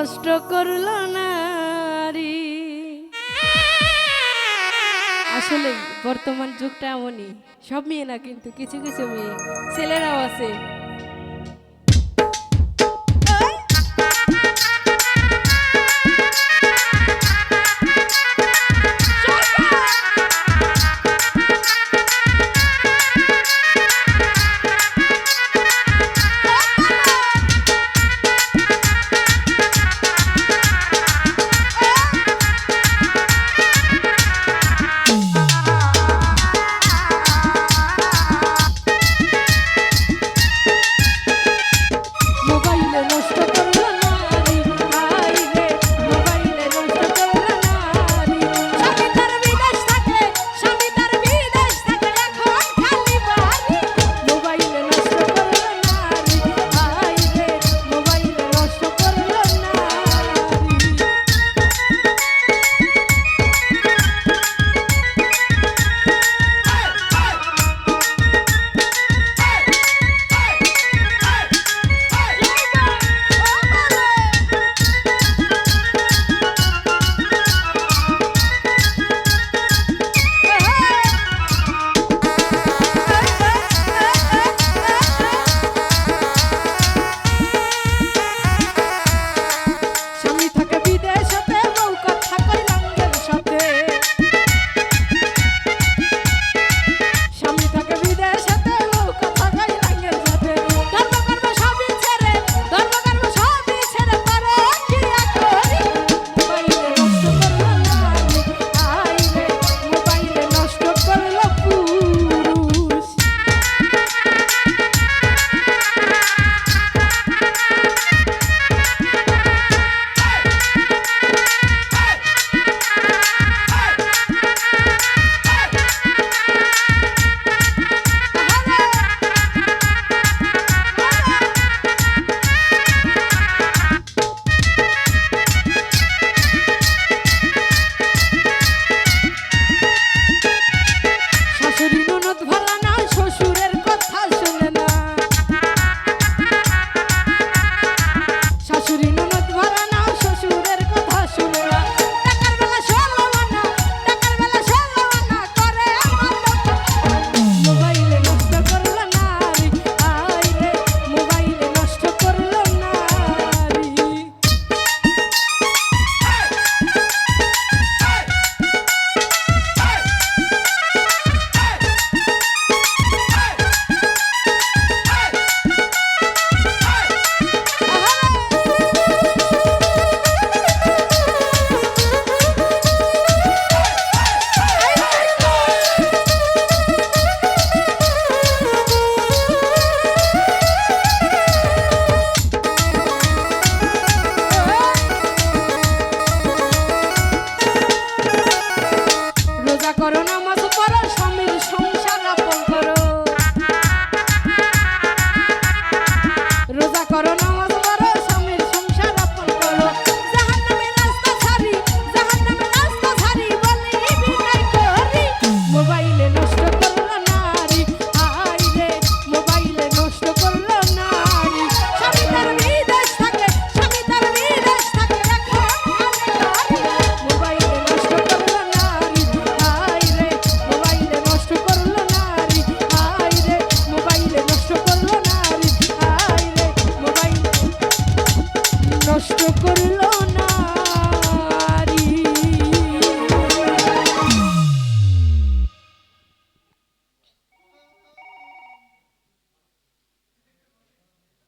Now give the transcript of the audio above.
নষ্ট করল নারী। আসলে বর্তমান যুগটা এমনই। সব মেয়ে না কিন্তু কিছু কিছু মেয়ে। ছেলেরাও আছে। করো